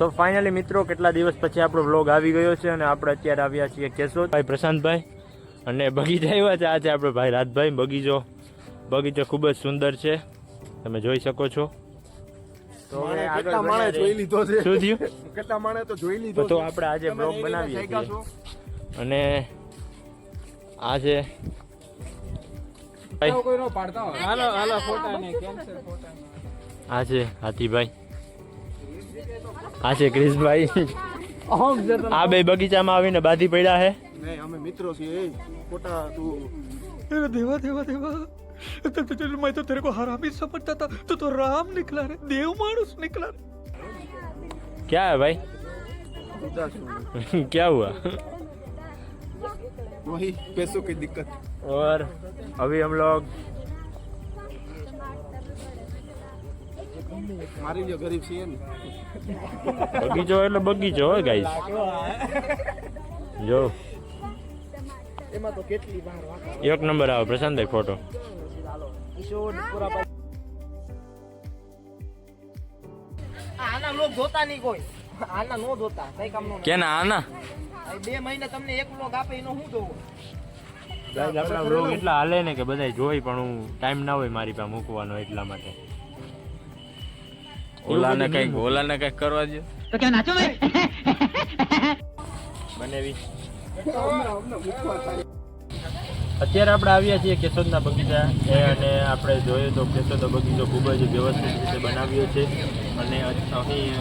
So finally મિત્રો કેટલા દિવસ પછી આપણો વ્લોગ આવી ગયો છે અને આપણે અત્યારે આવ્યા છીએ કેશો ભાઈ પ્રશાંતભાઈ. અને બગીચા આવ્યા છે. આ છે આપણે ભાઈ રાજભાઈ બગીચો. બગીચો ખૂબ જ સુંદર છે. તમે જોઈ શકો છો. તો. આપણે આજે બ્લોગ બનાવીએ છીએ. અને આ છે. ભાઈ આ છે હાથીભાઈ. આ છે ક્રિશભાઈ આ બે બગીચામાં આવીને બાધી પડ્યા છે નહીં અમે મિત્રો છીએ એ ખોટા તું अरे देवा देवा देवा तो, तो, तो, मैं तो तेरे को हरामी समझता था तो तो राम निकला रे देव मानुस निकला रे क्या है भाई ઉદાસ છું. क्या हुआ वही पैसों की दिक्कत और अभी हम लोग મારી જે ગરીબ છીએ ને. બગીચો એટલે બગીચો હોય ગાઈસ જો. એમાં તો કેટલી વાર એક નંબર આવે પ્રશાંતભાઈ ફોટો આના લોક જોતા નહીં કોઈ. આના નો જોતા કઈ કામ નો. કે ના આના બે મહિને તમને એક લોક આપે એનો હું જોવું? આપણા બ્લોગ એટલા હાલે ને કે બધાય જોઈ પણ હું ટાઈમ ના હોય મારી પાસે મૂકવાનો એટલા માટે. ઓલાને કંઈક ઓલાને કંઈક કરવા દો તો કે નાચો મે બનેવી. અત્યારે આપણે આવ્યા છીએ કેશોદના બગીચા એ અને આપણે જોયું તો કેશોદનો બગીચો ખૂબ જ વ્યવસ્થિત રીતે બનાવ્યો છે અને અહીં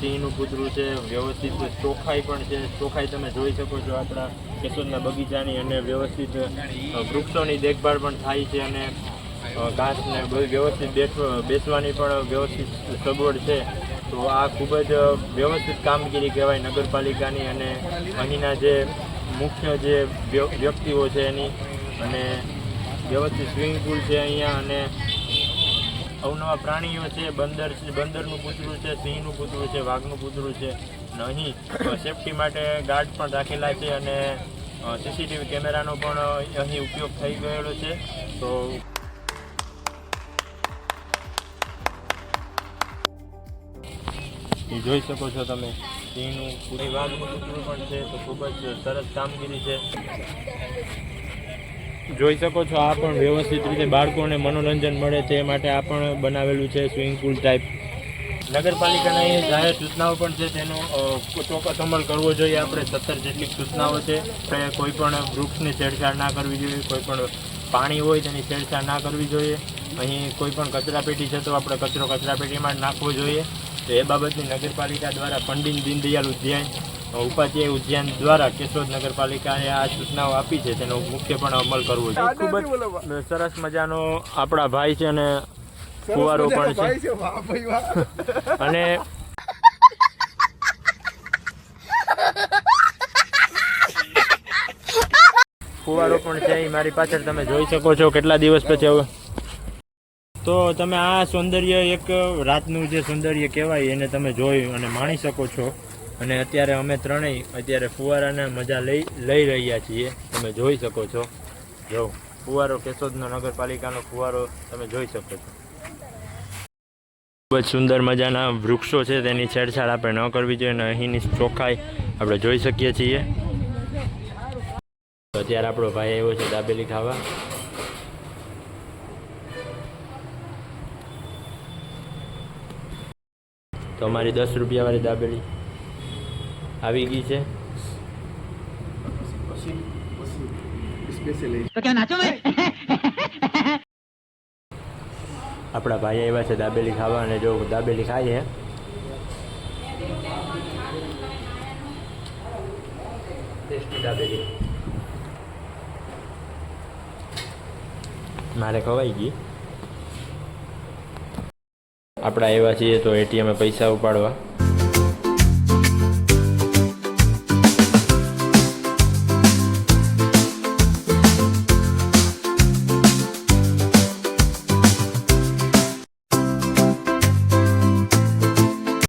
સિંહનું કૂતરું છે વ્યવસ્થિત ચોખાઈ પણ છે. ચોખાઈ તમે જોઈ શકો છો આપણા કેશોદના બગીચાની અને વ્યવસ્થિત વૃક્ષોની દેખભાળ પણ થાય છે અને ઘાસને બધું વ્યવસ્થિત બેસવાની પણ વ્યવસ્થિત સગવડ છે. તો આ ખૂબ જ વ્યવસ્થિત કામગીરી કહેવાય નગરપાલિકાની અને અહીંના જે મુખ્ય જે વ્ય- વ્યક્તિઓ છે એની. અને વ્યવસ્થિત સ્વિમિંગ પુલ છે અહીંયા અને અવનવા પ્રાણીઓ છે, બંદર છે, બંદરનું પૂતળું છે, સિંહનું પૂતળું છે, વાઘનું પૂતળું છે. અને અહીં સેફટી માટે ગાર્ડ પણ રાખેલા છે અને સીસીટીવી કેમેરાનો પણ અહીં ઉપયોગ થઈ ગયેલો છે. તો એ જોઈ શકો છો તમે. સિંહનું પૂરી વાઘનું પૂતળું પણ છે, તો ખૂબ જ સરસ કામગીરી છે. જોઈ શકો છો આ પણ વ્યવસ્થિત રીતે બાળકોને મનોરંજન મળે તે માટે આ પણ બનાવેલું છે સ્વિમિંગ પુલ ટાઈપ નગરપાલિકાના એ જાહેર સૂચનાઓ પણ છે, તેનો ચોક્કસ અમલ કરવો જોઈએ. આપણે સત્તર જેટલી સૂચનાઓ છે કોઈ પણ વૃક્ષની છેડછાડ ના કરવી જોઈએ, કોઈ પણ પાણી હોય તેની છેડછાડ ના કરવી જોઈએ. અહીં કોઈ પણ કચરાપેટી છે, તો આપણે કચરો કચરાપેટીમાં નાખવો જોઈએ. તો એ બાબતની નગરપાલિકા દ્વારા પંડિત દીનદયાળ ઉદ્યાન ઉપાધ્યાય ઉદ્યાન દ્વારા કેશોદ નગરપાલિકાએ આ સૂચનાઓ આપી છે તેનો મુખ્ય પણ અમલ કરવો છે ખૂબ જ સરસ મજાનો આપણા ભાઈ છે અને ફુવારો પણ છે. અને ફુવારો પણ છે એ મારી પાછળ તમે જોઈ શકો છો કેટલા દિવસ પછી હવે તો તમે આ સૌંદર્ય એક રાતનું જે સૌંદર્ય કહેવાય એને તમે જોઈ અને માણી શકો છો. અને અત્યારે અમે ત્રણેય અત્યારે ફુવારાને મજા લઈ લઈ રહ્યા છીએ. તમે જોઈ શકો છો. જો, ફુવારો કેશોદનો નગરપાલિકાનો ફુવારો તમે જોઈ શકો છો. ખૂબ જ સુંદર મજાના વૃક્ષો છે, તેની છેડછાડ આપણે ન કરવી જોઈએ અને અહીંની ચોખ્ખાઈ આપણે જોઈ શકીએ છીએ. અત્યારે આપણો ભાઈ આવ્યો છે દાબેલી ખાવા. તો અમારી દસ રૂપિયાવાળી દાબેલી આવી ગઈ છે. આપણા ભાઈ આવ્યા છે દાબેલી ખાવા અને જો દાબેલી ખાઈ દાબેલી. મારે ખવાઈ ગઈ. આપણે આવ્યા છીએ તો એટીએમે પૈસા ઉપાડવા.